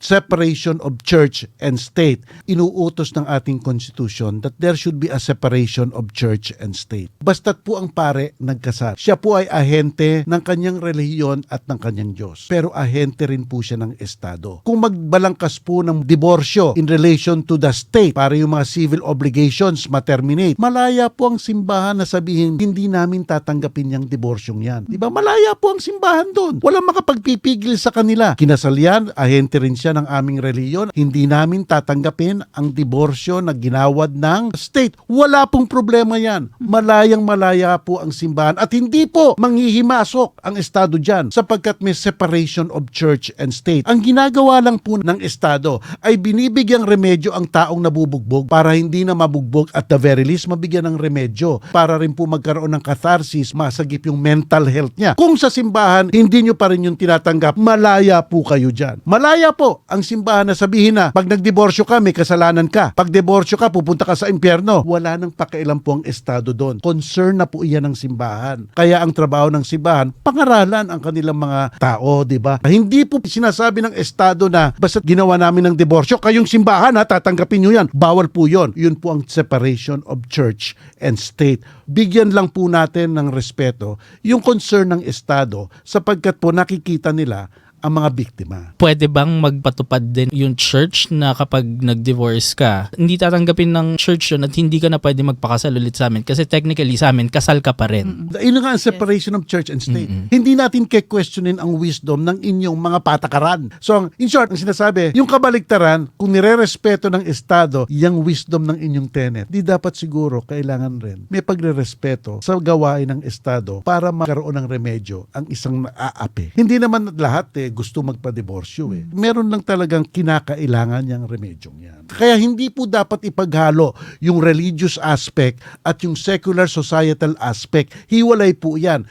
separation of church and state. Inuutos ng ating constitution that there should be a separation of church and state. Basta't po ang pare nagkasal. Siya po ay ahente ng kanyang relihiyon at ng kanyang Diyos. Pero ahente rin po siya ng Estado. Kung magbalangkas po ng diborsyo in relation to the state para yung mga civil obligations ma-terminate, malaya po ang simbahan na sabihin, hindi namin tatanggapin yung diborsyong yan. Di ba? Malaya po ang simbahan doon. Walang makapagpipigil sa kanila. Kinasal yan, ahente rin siya ng aming reliyon. Hindi namin tatanggapin ang diborsyo na ginawad ng state. Wala pong problema yan. Malayang malaya po ang simbahan at hindi po manghihimasok ang Estado dyan sapagkat may separation of church and state. Ang ginagawa lang po ng Estado ay binibigyang remedyo ang taong nabubugbog para hindi na mabugbog at the very least mabigyan ng remedyo para rin po magkaroon ng catharsis, masagip yung mental health niya. Kung sa simbahan, hindi nyo pa rin yung tinatanggap, malaya po kayo dyan. Malaya po ang simbahan na sabihin na pag nagdiborsyo ka, may kasalanan ka. Pag diborsyo ka, pupunta ka sa impyerno. Wala nang pakialam po ang Estado doon. Concern na po iyan ng simbahan. Kaya ang trabaho ng simbahan, pangaralan ang kanilang mga tao, di ba? Hindi po sinasabi ng Estado na basta ginawa namin ng diborsyo, kayong simbahan ha, tatanggapin nyo yan. Bawal po yon. Yun po ang separation of church and state. Bigyan lang po natin ng respeto yung concern ng Estado sapagkat po nakikita nila ang mga biktima. Pwede bang magpatupad din yung church na kapag nag-divorce ka, hindi tatanggapin ng church yun at hindi ka na pwede magpakasal ulit sa amin kasi technically sa amin, kasal ka pa rin. Yun nga ang separation of church and state. Hindi natin ke-questionin ang wisdom ng inyong mga patakaran. So, in short, ang sinasabi, yung kabaligtaran, kung nire-respeto ng Estado, yung wisdom ng inyong tenet, di dapat siguro kailangan rin may pagre-respeto sa gawain ng Estado para magkaroon ng remedyo ang isang naaapi. Hindi naman lahat eh, gusto magpa-diborsyo eh. Meron lang talagang kinakailangan yung remedyong yan. Kaya hindi po dapat ipaghalo yung religious aspect at yung secular societal aspect. Hiwalay po yan.